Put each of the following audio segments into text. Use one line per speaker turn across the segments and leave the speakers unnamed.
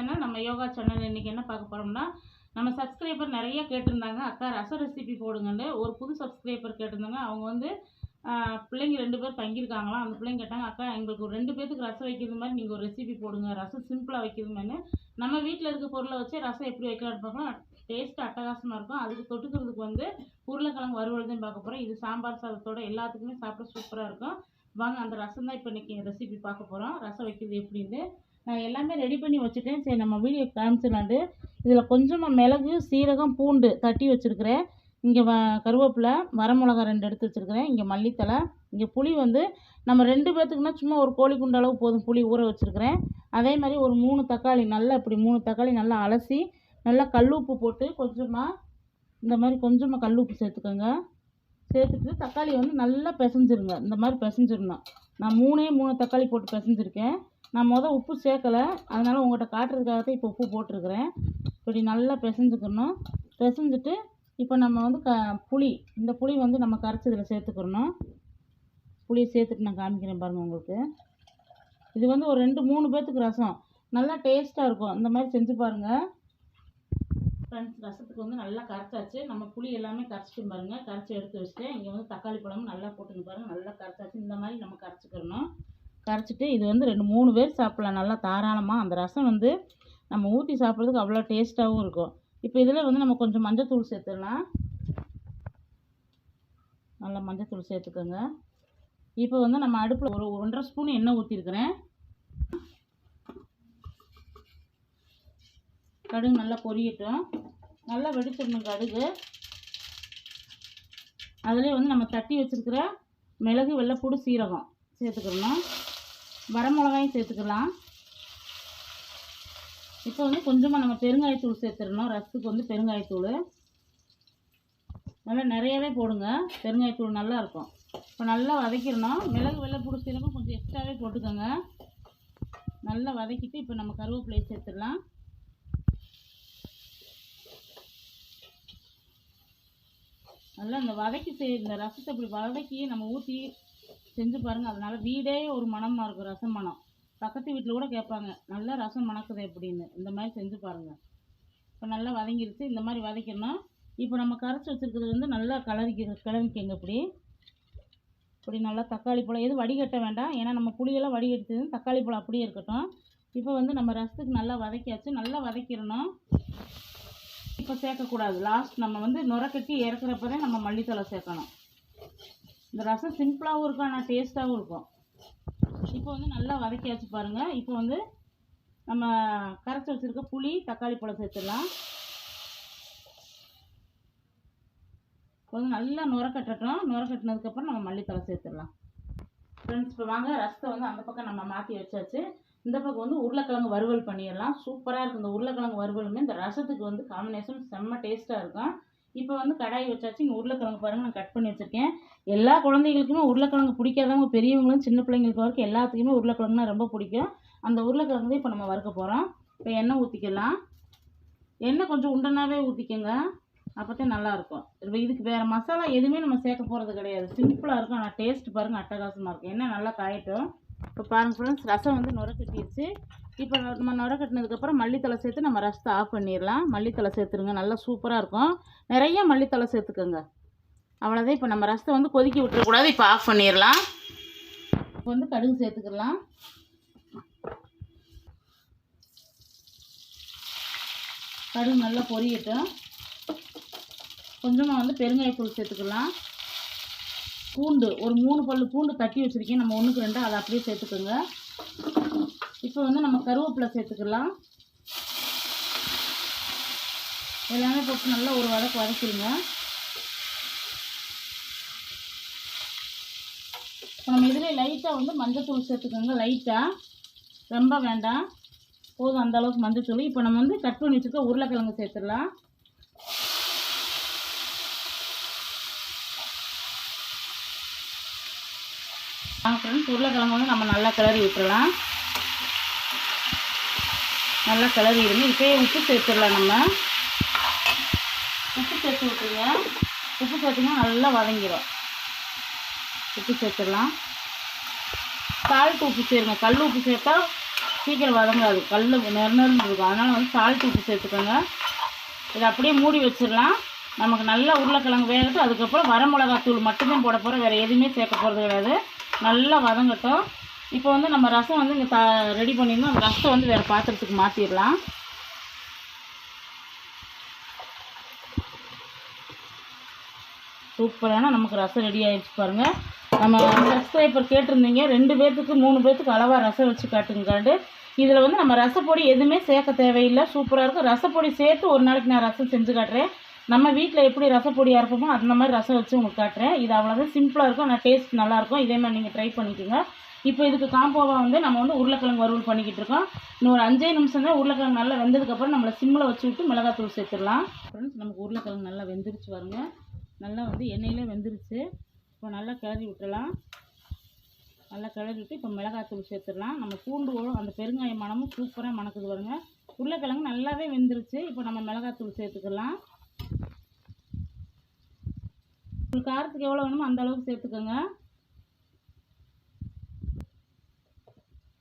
Channel நம்ம yoga channel இன்றைக்கி என்ன பார்க்க போகிறோம்னா நம்ம சப்ஸ்கிரைபர் நிறைய கேட்டிருந்தாங்க. அக்கா ரசம் ரெசிபி போடுங்கன்னு. ஒரு புது சப்ஸ்கிரைபர் கேட்டிருந்தாங்க. அவங்க வந்து பிள்ளைங்க ரெண்டு பேர் தங்கியிருக்காங்களாம் அந்த பிள்ளைங்க கேட்டாங்க அக்கா எங்களுக்கு ஒரு ரெண்டு பேத்துக்கு ரசம் வைக்கிறது மாதிரி நீங்கள் ஒரு ரெசிபி போடுங்க. ரசம் சிம்பிளாக வைக்கிறது மாதிரி. நம்ம வீட்டில் இருக்க பொருளை வச்சு ரசம் எப்படி வைக்கலாம்னு பார்க்கலாம். டேஸ்ட் அட்டகாசமாக இருக்கும். அதுக்கு தொட்டுக்கிறதுக்கு வந்து உருளைக்கிழங்கு வறுவல் தான் பார்க்க போகிறோம் இது சாம்பார் சாதத்தோட எல்லாத்துக்குமே சாப்பிட சூப்பராக இருக்கும். வாங்க அந்த ரசம் தான் இப்போ இன்றைக்கி ரெசிபி பார்க்க போகிறோம் ரசம் வைக்கிறது எப்படின்னு நான் எல்லாமே ரெடி பண்ணி வச்சுட்டேன். சரி நம்ம வீடியோ காமிச்சிடலாண்டு இதில் கொஞ்சமாக மிளகு சீரகம் பூண்டு தட்டி வச்சுருக்கிறேன். இங்கே வ கருவேப்பிலை வரமிளகா ரெண்டு எடுத்து வச்சுருக்கிறேன். இங்கே மல்லித்தலை இங்கே புளி வந்து நம்ம ரெண்டு பேர்த்துக்குனா சும்மா ஒரு கோழி குண்டு அளவு போதும். புளி ஊற வச்சுருக்கிறேன். அதே மாதிரி ஒரு மூணு தக்காளி நல்லா இப்படி மூணு தக்காளி நல்லா அலசி நல்லா கல்லுப்பு போட்டு கொஞ்சமாக இந்த மாதிரி கொஞ்சமாக கல்லுப்பு சேர்த்துக்கோங்க. சேர்த்துட்டு தக்காளி வந்து நல்லா பிசைஞ்சிருங்க. இந்த மாதிரி பிசைஞ்சிடணும். நான் மூணே மூணு தக்காளி போட்டு பிசைஞ்சிருக்கேன். நான் மொதல் உப்பு சேர்க்கலை. அதனால் உங்கள்கிட்ட காட்டுறதுக்காக தான் இப்போ உப்பு போட்டிருக்கிறேன். இப்படி நல்லா பிசைஞ்சுக்கணும். பிசைஞ்சிட்டு இப்போ நம்ம வந்து க புளி. இந்த புளி வந்து நம்ம கரைச்சி இதில் சேர்த்துக்கிறணும் புளியை சேர்த்துட்டு நான் காமிக்கிறேன் பாருங்கள் உங்களுக்கு. இது வந்து ஒரு ரெண்டு மூணு பேர்த்துக்கு ரசம். நல்லா டேஸ்ட்டாக இருக்கும். இந்த மாதிரி செஞ்சு பாருங்கள் ஃப்ரெண்ட்ஸ் ரசத்துக்கு வந்து நல்லா கரைச்சாச்சு. நம்ம புளி எல்லாமே கரைச்சிட்டு பாருங்கள் கரைச்சி எடுத்து வச்சுட்டு இங்கே வந்து தக்காளி பழமும் நல்லா போட்டுன்னு பாருங்கள் நல்லா கரைச்சாச்சு. இந்த மாதிரி நம்ம கரைச்சிக்கிறணும் கரைச்சிட்டு இது வந்து ரெண்டு மூணு பேர் சாப்பிட்லாம். நல்லா தாராளமாக அந்த ரசம் வந்து நம்ம ஊற்றி சாப்பிட்றதுக்கு அவ்வளோ டேஸ்ட்டாகவும் இருக்கும். இப்போ இதில் வந்து நம்ம கொஞ்சம் மஞ்சத்தூள் சேர்த்துடலாம். நல்லா மஞ்சத்தூள் சேர்த்துக்கோங்க. இப்போ வந்து நம்ம அடுப்பில் ஒரு ஒன்றரை ஸ்பூன் எண்ணெய் ஊற்றிருக்கிறேன் கடுகு நல்லா பொரியட்டும். நல்லா வெடிச்சிடணும் கடுகு. அதுலேயே வந்து நம்ம தட்டி வச்சுருக்கிற மிளகு வெள்ளைப்பூடு சீரகம் சேர்த்துக்கிறணும். வரமிளகாயும் சேர்த்துக்கலாம். இப்போ வந்து கொஞ்சமாக நம்ம பெருங்காயத்தூள் சேர்த்துடணும். ரசத்துக்கு வந்து பெருங்காயத்தூள். நல்லா நிறையவே போடுங்க. பெருங்காயத்தூள் நல்லாயிருக்கும் இப்போ நல்லா வதக்கிடணும். மிளகு வெள்ளை சீரகம் கொஞ்சம் எக்ஸ்ட்ராவே போட்டுக்கோங்க. நல்லா வதக்கிட்டு இப்போ நம்ம கருவேப்பிலையை சேர்த்துடலாம். நல்லா இந்த வதக்கி செய் இந்த ரசத்தை இப்படி வதக்கி நம்ம ஊற்றி செஞ்சு பாருங்கள் அதனால் வீடே ஒரு மணமாக இருக்கும் ரசம் மணம். பக்கத்து வீட்டில் கூட கேட்பாங்க நல்லா ரசம் மணக்குது எப்படின்னு இந்த மாதிரி செஞ்சு பாருங்கள் இப்போ நல்லா வதங்கிருச்சு. இந்த மாதிரி வதக்கணும்னா இப்போ நம்ம கரைச்சி வச்சுருக்கிறது வந்து நல்லா கலரிக்க கிளறிக்கங்க இப்படி. இப்படி நல்லா தக்காளி பழம் எதுவும் வடிகட்ட வேண்டாம். ஏன்னா நம்ம புளியெல்லாம் வடிகட்டது தக்காளி பழம் அப்படியே இருக்கட்டும். இப்போ வந்து நம்ம ரசத்துக்கு நல்லா வதக்கியாச்சு. நல்லா வதக்கிடணும் இப்போ சேர்க்கக்கூடாது. லாஸ்ட் நம்ம வந்து நுரக்கட்டி இறக்குறப்ப தான் நம்ம மல்லித்தலை சேர்க்கணும். இந்த ரசம் சிம்பிளாகவும் இருக்கும் ஆனால் டேஸ்ட்டாகவும் இருக்கும். இப்போ வந்து நல்லா வதக்கியாச்சு பாருங்கள் இப்போ வந்து நம்ம கரைச்சி வச்சுருக்க புளி தக்காளி பழம் சேர்த்துடலாம். கொஞ்சம் நல்லா நுரக்கட்டட்டும். நுரக்கட்டினதுக்கப்புறம் நம்ம மல்லித்தலை சேர்த்துடலாம். ஃப்ரெண்ட்ஸ் இப்போ வாங்க ரசத்தை வந்து அந்த பக்கம் நம்ம மாற்றி வச்சாச்சு. இந்த பக்கம் வந்து உருளைக்கிழங்கு வறுவல் பண்ணிடலாம். சூப்பராக இருக்கும். இந்த உருளைக்கிழங்கு வறுவலுமே இந்த ரசத்துக்கு வந்து காம்பினேஷன் செம்ம டேஸ்ட்டாக இருக்கும். இப்போ வந்து கடாய் வச்சாச்சு இங்கே உருளைக்கிழங்கு பாருங்கள் நான் கட் பண்ணி வச்சுருக்கேன். எல்லா குழந்தைகளுக்குமே உருளைக்கிழங்கு பிடிக்காதவங்க பெரியவங்களும் சின்ன பிள்ளைங்களுக்கு வரைக்கும் எல்லாத்துக்குமே உருளைக்கிழங்குனா ரொம்ப பிடிக்கும். அந்த உருளைக்கிழங்கு தான் இப்போ நம்ம வறுக்க போகிறோம் இப்போ எண்ணெய் ஊற்றிக்கலாம் எண்ணெய் கொஞ்சம் உண்டனாவே ஊற்றிக்கோங்க அப்போ நல்லாயிருக்கும். இப்போ இதுக்கு வேறு மசாலா எதுவுமே நம்ம சேர்க்க போகிறது கிடையாது. சிம்பிளாக இருக்கும் ஆனால் டேஸ்ட் பாருங்கள் அட்டகாசமாக இருக்கும். எண்ணெய் நல்லா காயட்டும். இப்போ பாருங்கள் ஃப்ரெண்ட்ஸ் ரசம் வந்து நுர கட்டிடுச்சு இப்போ நம்ம நுர கட்டினதுக்கப்புறம் மல்லித்தலை சேர்த்து நம்ம ரசத்தை ஆஃப் பண்ணிடலாம் மல்லித்தலை சேர்த்துருங்க நல்லா சூப்பராக இருக்கும். நிறைய மல்லித்தலை சேர்த்துக்கோங்க. அவ்வளோதான் இப்போ நம்ம ரசத்தை வந்து கொதிக்க விட்டுறக்கூடாது. இப்போ ஆஃப் பண்ணிடலாம் இப்போ வந்து கடுகு சேர்த்துக்கலாம். கடுகு நல்லா பொரியட்டும். கொஞ்சமாக வந்து பெருங்காயத்தூள் சேர்த்துக்கலாம். பூண்டு ஒரு மூணு பல் பூண்டு தட்டி வச்சுருக்கேன். நம்ம ஒன்றுக்கு ரெண்டு அதை அப்படியே சேர்த்துக்கோங்க. இப்போ வந்து நம்ம கருவேப்பிலை சேர்த்துக்கலாம். எல்லாமே போட்டு நல்லா ஒரு வதக்கு வதக்கிடுங்க. இப்போ நம்ம இதில் லைட்டாக வந்து மஞ்சத்தூள் சேர்த்துக்கோங்க லைட்டாக ரொம்ப வேண்டாம். போதும் அந்த அளவுக்கு மஞ்சத்தூள். இப்போ நம்ம வந்து கட் பண்ணி வச்சுருக்க உருளைக்கிழங்கு சேர்த்துடலாம். ஃப்ரெண்ட்ஸ் உருளைக்கிழங்கு வந்து நம்ம நல்லா கிளறி விட்டுடலாம் நல்லா கிளறிடுங்க. இப்போயே உப்பு சேர்த்துடலாம் நம்ம. உப்பு சேர்த்து விட்டுருங்க. உப்பு சேர்த்திங்கன்னா நல்லா வதங்கிடும் உப்பு சேர்த்துடலாம். சால்ட் உப்பு சேருங்க. கல் உப்பு சேர்த்தா சீக்கிரம் வதங்காது. கல் நெருநெருன்னு இருக்கும். அதனால் வந்து சால்ட் உப்பு சேர்த்துக்கோங்க. இதை அப்படியே மூடி வச்சிடலாம். நமக்கு நல்லா உருளைக்கிழங்கு வேகட்டும். அதுக்கப்புறம் வரமிளகாத்தூள் மட்டும்தான் போட போகிறோம் வேறு எதுவுமே சேர்க்க போகிறது கிடையாது. நல்லா வதங்கட்டும். இப்போ வந்து நம்ம ரசம் வந்து இங்கே த ரெடி பண்ணியிருந்தோம். அந்த ரசத்தை வந்து வேறு பாத்திரத்துக்கு மாற்றிடலாம் சூப்பரான நமக்கு ரசம் ரெடி ஆகிடுச்சு பாருங்கள் நம்ம சப்ஸ்கிரைபர் கேட்டிருந்தீங்க. ரெண்டு பேர்த்துக்கு மூணு பேர்த்துக்கு அளவாக ரசம் வச்சு காட்டுங்காண்டு இதில் வந்து நம்ம ரசப்பொடி எதுவுமே சேர்க்க தேவையில்லை. சூப்பராக இருக்கும். ரசப்பொடி சேர்த்து ஒரு நாளைக்கு நான் ரசம் செஞ்சு காட்டுறேன். நம்ம வீட்டில் எப்படி ரசப்பொடி அரைப்போமோ அந்த மாதிரி ரசம் வச்சு உங்களுக்கு காட்டுறேன். இது அவ்வளோதான் சிம்பிளாக இருக்கும். ஆனால் டேஸ்ட் நல்லாயிருக்கும் இதே மாதிரி நீங்கள் ட்ரை பண்ணிக்கோங்க. இப்போ இதுக்கு காம்போவாக வந்து நம்ம வந்து உருளைக்கிழங்கு வறுவல் பண்ணிக்கிட்டு இருக்கோம். இன்னும் ஒரு அஞ்சே நிமிஷம் தான் உருளைக்கிழங்கு நல்லா வெந்ததுக்கப்புறம் நம்மளை சிம்மில் வச்சு விட்டு மிளகாத்தூள் சேர்த்துடலாம். ஃப்ரெண்ட்ஸ் நமக்கு உருளைக்கிழங்கு நல்லா வெந்துருச்சு வருங்க நல்லா வந்து எண்ணெயிலே வெந்துருச்சு. இப்போ நல்லா கிளறி விட்டுடலாம். நல்லா கிளறி விட்டு இப்போ மிளகாத்தூள் சேர்த்துடலாம். நம்ம பூண்டு ஓடும் அந்த பெருங்காய மணமும் சூப்பராக மணக்குது வருங்க உருளைக்கிழங்கு நல்லாவே வெந்துருச்சு. இப்போ நம்ம மிளகாத்தூள் சேர்த்துக்கலாம். உங்களுக்கு காரத்துக்கு எவ்வளோ வேணுமோ அந்த அளவுக்கு சேர்த்துக்கோங்க.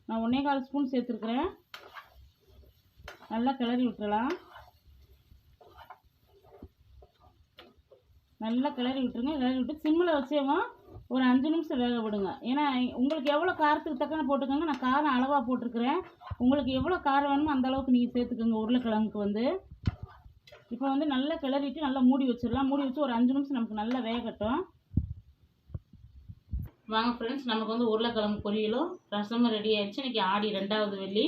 நான் ஒன்றே கால் ஸ்பூன் சேர்த்துருக்குறேன். நல்லா கிளறி விட்டுறலாம். நல்லா கிளறி விட்டுருங்க. கிளறி விட்டு சிம்மில் வச்சேவும் ஒரு அஞ்சு நிமிஷம் வேக விடுங்க. ஏன்னா உங்களுக்கு எவ்வளோ காரத்துக்கு தக்கன போட்டுக்கோங்க நான் காரம் அளவாக போட்டிருக்கிறேன். உங்களுக்கு எவ்வளோ காரம் வேணுமோ அந்த அளவுக்கு நீங்கள் சேர்த்துக்கோங்க உருளைக்கிழங்குக்கு வந்து. இப்போ வந்து நல்லா கிளறிட்டு நல்லா மூடி வச்சிடலாம். மூடி வச்சு ஒரு அஞ்சு நிமிஷம் நமக்கு நல்லா வேகட்டும். வாங்க ஃப்ரெண்ட்ஸ் நமக்கு வந்து உருளைக்கிழங்கு பொரியலும் ரசமும் ரெடி ஆயிடுச்சு. இன்றைக்கி ஆடி ரெண்டாவது வெள்ளி.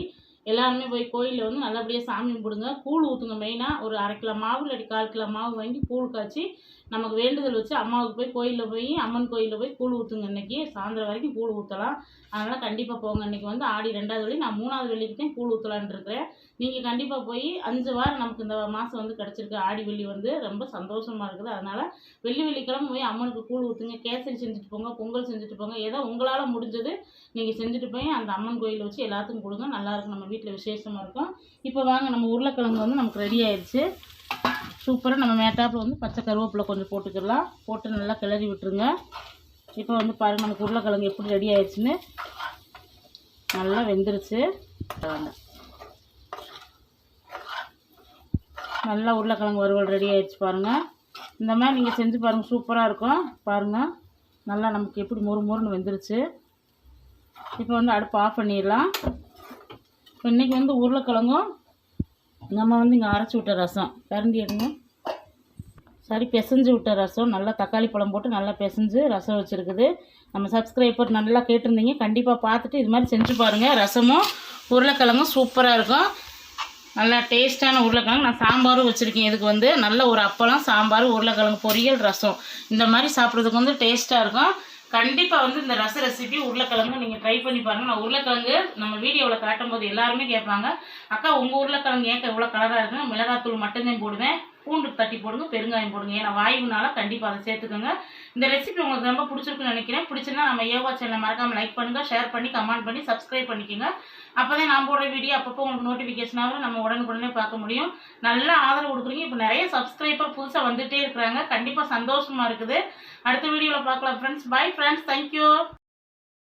எல்லாருமே போய் கோயிலில் வந்து நல்லபடியாக சாமி கும்பிடுங்க. கூழ் ஊற்றுங்க மெயினாக ஒரு அரை கிலோ மாவு இல்லாட்டி கால் கிலோ மாவு வாங்கி கூழ் காய்ச்சி நமக்கு வேண்டுதல் வச்சு அம்மாவுக்கு போய் கோயிலில் போய் அம்மன் கோயிலில் போய் கூழ் ஊற்றுங்க இன்றைக்கி சாயந்தரம் வரைக்கும் கூழ் ஊற்றலாம் அதனால் கண்டிப்பாக போங்க. இன்றைக்கி வந்து ஆடி ரெண்டாவது வெள்ளி. நான் மூணாவது வெள்ளிக்கு தான் கூழ் ஊற்றலான்னு இருக்கிறேன். நீங்கள் கண்டிப்பாக போய் அஞ்சு வாரம் நமக்கு இந்த மாதம் வந்து கிடச்சிருக்கு. ஆடி வெள்ளி வந்து ரொம்ப சந்தோஷமாக இருக்குது. அதனால் வெள்ளி வெள்ளிக்கிழமை போய் அம்மனுக்கு கூழ் ஊற்றுங்க கேசரி செஞ்சுட்டு போங்க பொங்கல் செஞ்சுட்டு போங்க. ஏதோ உங்களால் முடிஞ்சது நீங்கள் செஞ்சுட்டு போய் அந்த அம்மன் கோயிலில் வச்சு எல்லாத்துக்கும் கொடுங்க. நல்லாயிருக்கும் நம்ம வீட்டில் விசேஷமாக இருக்கும். இப்போ வாங்க. நம்ம உருளைக்கிழங்கு வந்து நமக்கு ரெடி ஆயிடுச்சு. சூப்பராக நம்ம மேட்டாப்பில் வந்து பச்சை கருவேப்பிலை கொஞ்சம் போட்டுக்கிடலாம் போட்டு நல்லா கிளறி விட்டுருங்க. இப்போ வந்து பாருங்கள் நமக்கு உருளைக்கிழங்கு எப்படி ரெடி ஆயிடுச்சுன்னு. நல்லா வெந்துருச்சு. நல்லா உருளைக்கிழங்கு வறுவல் ரெடி ஆயிடுச்சு பாருங்கள் இந்த மாதிரி நீங்கள் செஞ்சு பாருங்கள் சூப்பராக இருக்கும். பாருங்கள் நல்லா நமக்கு எப்படி மொறு மொறுன்னு வெந்துருச்சு. இப்போ வந்து அடுப்பு ஆஃப் பண்ணிடலாம். இப்போ இன்றைக்கி வந்து உருளைக்கிழங்கும் நம்ம வந்து இங்கே அரைச்சி விட்ட ரசம். கரண்டி எடுங்க. சரி பிசைஞ்சு விட்ட ரசம். நல்லா தக்காளி பழம் போட்டு நல்லா பிசைஞ்சு ரசம் வச்சுருக்குது. நம்ம சப்ஸ்கிரைபர் நல்லா கேட்டிருந்தீங்க. கண்டிப்பாக பார்த்துட்டு இது மாதிரி செஞ்சு பாருங்கள் ரசமும் உருளைக்கிழங்கும் சூப்பராக இருக்கும். நல்லா டேஸ்ட்டான உருளைக்கிழங்கு. நான் சாம்பாரும் வச்சுருக்கேன் இதுக்கு வந்து. நல்ல ஒரு அப்பளம் சாம்பார் உருளைக்கிழங்கு பொரியல் ரசம். இந்த மாதிரி சாப்பிட்றதுக்கு வந்து டேஸ்ட்டாக இருக்கும். கண்டிப்பாக வந்து இந்த ரச ரெசிபி உருளைக்கிழங்கு நீங்கள் ட்ரை பண்ணி பாருங்கள் நான் உருளைக்கிழங்கு நம்ம வீடியோவில் காட்டும் போது எல்லாருமே கேட்பாங்க. அக்கா உங்கள் உருளைக்கிழங்கு ஏன் இவ்வளோ கலராக இருக்குன்னு? மிளகாத்தூள் மட்டும்தான் போடுவேன். பூண்டு தட்டி போடுங்க பெருங்காயம் போடுங்க. ஏன்னா வாயுனால கண்டிப்பாக அதை சேர்த்துக்கோங்க. இந்த ரெசிபி உங்களுக்கு ரொம்ப பிடிச்சிருக்குன்னு நினைக்கிறேன். பிடிச்சிருந்தா நம்ம யோகா சேனலை மறக்காமல் லைக் பண்ணுங்கள் ஷேர் பண்ணி கமெண்ட் பண்ணி சப்ஸ்கிரைப் பண்ணிக்கோங்க. அப்போ தான் நான் போடுற வீடியோ அப்பப்போ உங்களுக்கு நோட்டிஃபிகேஷனாகவும் நம்ம உடனுக்குடனே பார்க்க முடியும். நல்லா ஆதரவு கொடுக்குறீங்க. இப்போ நிறைய சப்ஸ்கிரைபர் புதுசாக வந்துட்டே இருக்கிறாங்க. கண்டிப்பாக சந்தோஷமாக இருக்குது. அடுத்த வீடியோவில் பார்க்கலாம் ஃப்ரெண்ட்ஸ் பை ஃப்ரெண்ட்ஸ் தேங்க்யூ